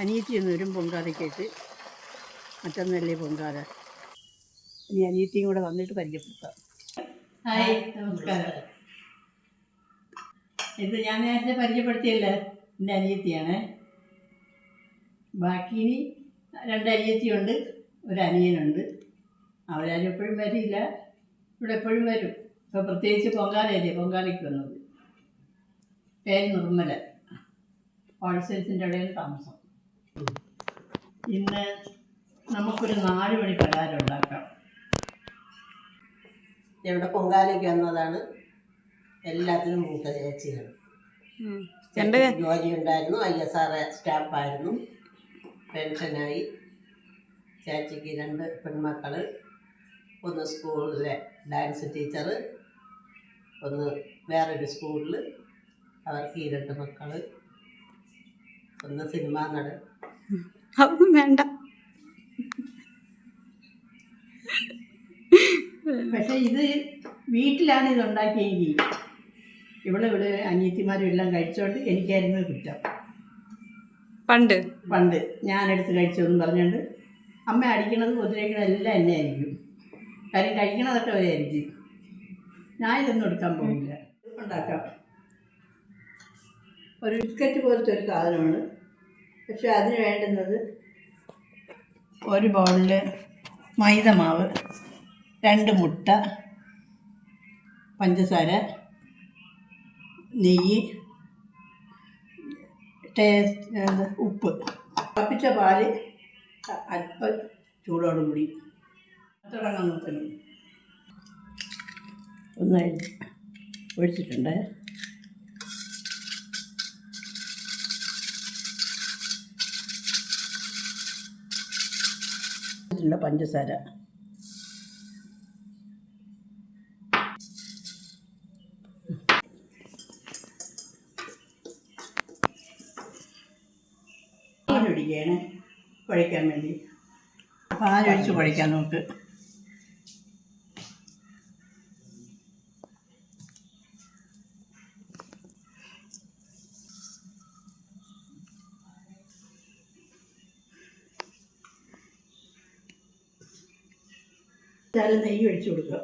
അനിയത്തി ഒന്ന് വരും പൊങ്കാലയ്ക്കായിട്ട് മറ്റൊന്നല്ലേ പൊങ്കാല. ഇനി അനിയത്തിയും കൂടെ വന്നിട്ട് പരിചയപ്പെടുത്താം. ഹായ് നമസ്കാരം. ഇത് ഞാൻ നേരത്തെ പരിചയപ്പെടുത്തിയല്ലേ എന്റെ അനിയത്തിയാണ് ബാക്കി ഇനി രണ്ട് അനിയത്തിയുണ്ട് ഒരു അനിയനുണ്ട്. അവരാരും എപ്പോഴും വരില്ല. ഇവിടെ എപ്പോഴും വരും. ഇപ്പോൾ പ്രത്യേകിച്ച് പൊങ്കാലയല്ലേ പൊങ്കാലയ്ക്ക് വന്നത്. പേര് നിർമ്മല. ഹോൾസെയിൽസിന്റെ ഇടയിൽ താമസം. ഇന്ന് നമുക്കൊരു നാല് മണി പലഹാരം ഉണ്ടാക്കാം. എവിടെ പൊങ്കാലയ്ക്ക് വന്നതാണ്. എല്ലാത്തിനും മൂത്ത ചേച്ചിയാണ് എന്റെ ജോലി ഉണ്ടായിരുന്നു ഐ എസ് ആർ സ്റ്റാഫായിരുന്നു. പെൻഷനായി. ചേച്ചിക്ക് രണ്ട് പെൺമക്കൾ ഒന്ന് സ്കൂളിലെ ഡാൻസ് ടീച്ചർ ഒന്ന് വേറൊരു സ്കൂളിൽ അവർക്ക് ഈ രണ്ട് മക്കൾ ഒന്ന് സിനിമാ നടൻ. അതൊന്നും വേണ്ട. പക്ഷെ ഇത് വീട്ടിലാണ് ഇത് ഉണ്ടാക്കിയെങ്കിൽ ഇവിടെ ഇവിടെ അനിയത്തിമാരും എല്ലാം കഴിച്ചോണ്ട് എനിക്കായിരുന്നു കുറ്റം. പണ്ട്. പണ്ട്. ഞാനെടുത്ത് കഴിച്ചതെന്ന് പറഞ്ഞുകൊണ്ട് അമ്മ അടിക്കണത് ഉപദ്രവിക്കണത് എല്ലാം എന്നെ ആയിരിക്കും കാര്യം കഴിക്കണതൊക്കെ അവരായിരിക്കും. ഞാൻ ഇതൊന്നും എടുക്കാൻ പോകില്ല ഉണ്ടാക്കാം. ഒരു ബിസ്ക്കറ്റ് പോലത്തെ ഒരു സാധനമാണ്. പക്ഷെ അതിന് വേണ്ടുന്നത് ഒരു ബൗളിൽ മൈദ മാവ് രണ്ട് മുട്ട പഞ്ചസാര നെയ്യ് ഉപ്പ്. തപ്പിച്ച പാൽ അല്പം ചൂടോടും കൂടി തുടങ്ങാൻ നോക്കണം ഒന്നായി ഒഴിച്ചിട്ടുണ്ട്. ഇതിലുള്ള പഞ്ചസാര. പാലൊഴിക്കുകയാണ്. കുഴയ്ക്കാൻ വേണ്ടി. പാലൊഴിച്ച് കുഴയ്ക്കാൻ നോക്ക് ചില നെയ്യ് ഒഴിച്ചു കൊടുക്കുക.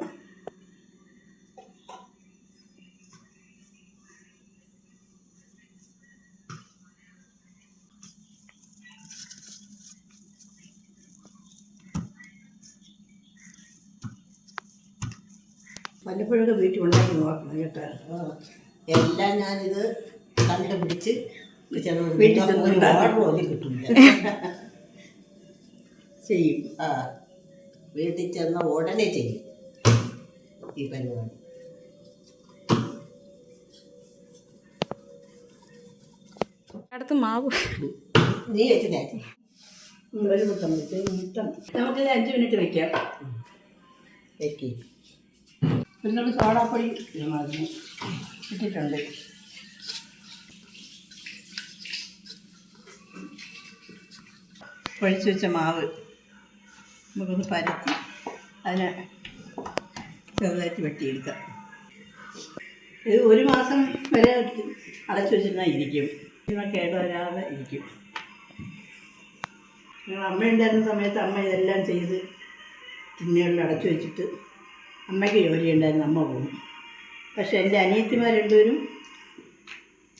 വല്ലപ്പോഴൊക്കെ വീട്ടിൽ ഉണ്ടാക്കി നോക്കണം കേട്ടോ. എല്ലാം ഞാനിത് കണ്ടുപിടിച്ച് വീട്ടിൽ. ഓർഡർ പോലും കിട്ടും ചെയ്യും. ആ. വീട്ടിൽ ചെന്ന ഉടനെ ചെയ്യും ഈ പരിപാടി. അടുത്ത് മാവ്. നീ വെച്ച് ചേച്ചി ഒരു മുട്ടം വെച്ച് മുട്ടം നമുക്കിത് അഞ്ച് മിനിറ്റ് വെക്കാം. വെക്കി. പിന്നെ സോഡാപ്പൊടി അതിന്. ഇട്ടിട്ടുണ്ട്. ഒഴിച്ചു വെച്ച മാവ്. നമുക്കൊന്ന് പരത്തി അതിനെ ചെറുതായിട്ട് വെട്ടിയെടുക്കാം. ഇത് ഒരു മാസം വരെ അടച്ചു വെച്ചിരുന്നാൽ ഇരിക്കും. കേട് കേടുവരാതെ ഇരിക്കും. ഞങ്ങൾ അമ്മ ഉണ്ടായിരുന്ന സമയത്ത് അമ്മ ഇതെല്ലാം ചെയ്ത് തിന്നുകളിൽ അടച്ചു വെച്ചിട്ട് അമ്മയ്ക്ക് ജോലി ഉണ്ടായിരുന്നു അമ്മ പോകും. പക്ഷേ എന്റെ അനിയത്തിമാർ രണ്ടുപേരും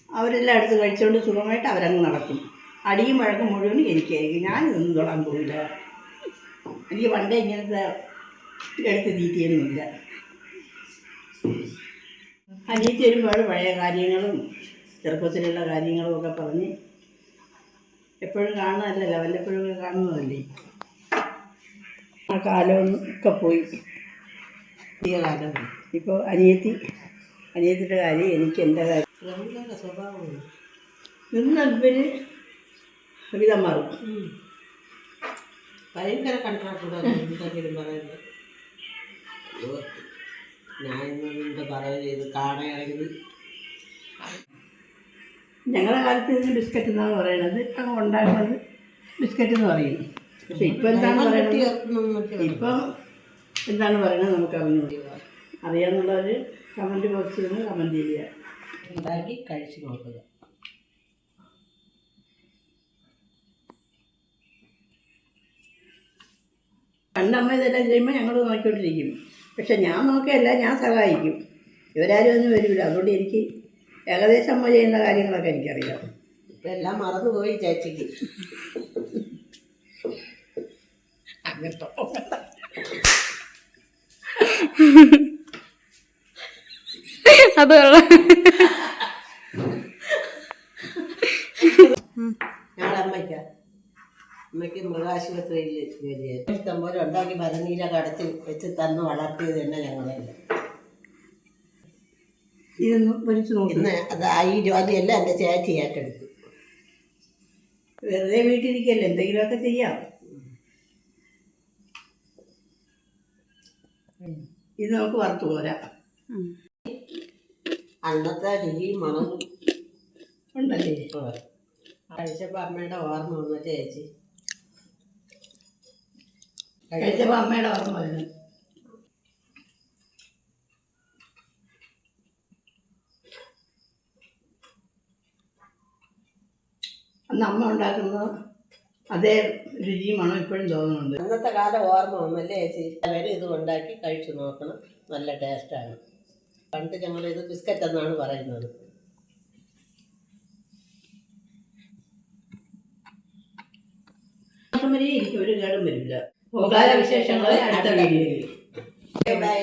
അവരെല്ലാം എടുത്ത് കഴിച്ചുകൊണ്ട് സുഖമായിട്ട് അവരങ്ങ് നടക്കും. അടിയും വഴക്കും മുഴുവൻ എനിക്കായിരിക്കും. ഞാനിതൊന്നും തൊടാൻ പോയില്ല എനിക്ക് പണ്ടേ ഇങ്ങനത്തെ എടുത്ത് തീറ്റിയൊന്നുമില്ല. അനിയത്തി വരുമ്പോൾ പഴയ കാര്യങ്ങളും ചെറുപ്പത്തിലുള്ള കാര്യങ്ങളും ഒക്കെ പറഞ്ഞ് എപ്പോഴും കാണുന്നതല്ലല്ലോ വല്ലപ്പോഴും ഒക്കെ കാണുന്നതല്ലേ? ആ കാലമൊക്കെ പോയി. പുതിയ കാലം. ഇപ്പോൾ അനിയത്തി അനിയത്തിയുടെ കാര്യം എനിക്ക് എന്റെ കാര്യം. സ്വഭാവം നിന്ന് ഇവർ വിധം മാറും. ഭയങ്കര കൺട്രാക്ടർ എന്തെങ്കിലും പറയുന്നത്. ഞാൻ ഇത് ചെയ്ത് കാണുകയാണെങ്കിൽ ഞങ്ങളുടെ കാലത്ത് ഇതിന് ബിസ്ക്കറ്റ് എന്നാണ് പറയണത്. ഇപ്പം ഉണ്ടാക്കുന്നത് ബിസ്ക്കറ്റ് എന്ന് പറയും. പക്ഷെ ഇപ്പം എന്താണ് പറയുന്നത് ഇപ്പം എന്താണ് പറയുന്നത് നമുക്ക് അറിഞ്ഞു അറിയാമെന്നുള്ളവർ കമന്റ് ബോക്സിൽ നിന്ന് കമന്റ് ചെയ്യുക ഉണ്ടാക്കി കഴിച്ചു നോക്കുക പണ്ട് അമ്മ ഇതെല്ലാം ചെയ്യുമ്പോൾ ഞങ്ങൾ നോക്കിക്കൊണ്ടിരിക്കും. പക്ഷെ ഞാൻ നോക്കിയല്ല ഞാൻ സഹായിക്കും. ഇവരാരും ഒന്നും വരില്ല അതുകൊണ്ട് എനിക്ക് ഏകദേശം അമ്മ ചെയ്യുന്ന കാര്യങ്ങളൊക്കെ എനിക്കറിയാം. ഇപ്പം എല്ലാം മറന്നുപോയി ചേച്ചിക്ക്. അങ്ങനത്തെ അത് കൊള്ളാം ഞങ്ങളുടെ അമ്മയ്ക്ക അമ്മയ്ക്ക് മൃഗാശുപത്രിയിൽ ജോലിയായിരുന്നു ഇഷ്ടം പോലെ ഉണ്ടാക്കി മരനീല കടച്ച് വെച്ച് തന്ന് വളർത്തിയത് തന്നെ ഞങ്ങളല്ല ഇതൊന്ന് വലിച്ചു നോക്കി. ഇന്ന് അത് ആ ഈ ജോലിയെല്ലാം എന്റെ ചേച്ചി ഏറ്റെടുത്തു. വെറുതെ വീട്ടിലിരിക്കല്ലേ? എന്തെങ്കിലുമൊക്കെ ചെയ്യാം. ഇത് നമുക്ക് വറുത്ത് പോരാ അന്നത്തെ രുചിയും മണവും ഉണ്ടല്ലേ? കഴിച്ചപ്പോൾ അമ്മയുടെ ഓർമ്മ വന്നു ചേച്ചി. കഴിച്ചപ്പോൾ അമ്മയുടെ ഓർമ്മ വരുന്നു. അന്ന് അമ്മ ഉണ്ടാക്കുന്നത് അതേ രുചിയുമാണോ ഇപ്പോഴും തോന്നുന്നുണ്ട്. അന്നത്തെ കാലം ഓർമ്മ ഒന്നല്ലേ ചേച്ചി? അവരും ഇത് ഉണ്ടാക്കി കഴിച്ചു നോക്കണം. നല്ല ടേസ്റ്റാണ് പണ്ട് ഞങ്ങൾ ഇത് ബിസ്ക്കറ്റ് എന്നാണ് പറയുന്നത്. വരെ ഒരു കേടും വരില്ല. പൊങ്കാല വിശേഷങ്ങൾ അടുത്ത വീഡിയോയിൽ. ബൈ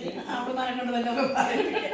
ചെയ്യണം അവിടെ കൊണ്ട് വല്ലതൊക്കെ പറയിപ്പിക്കാം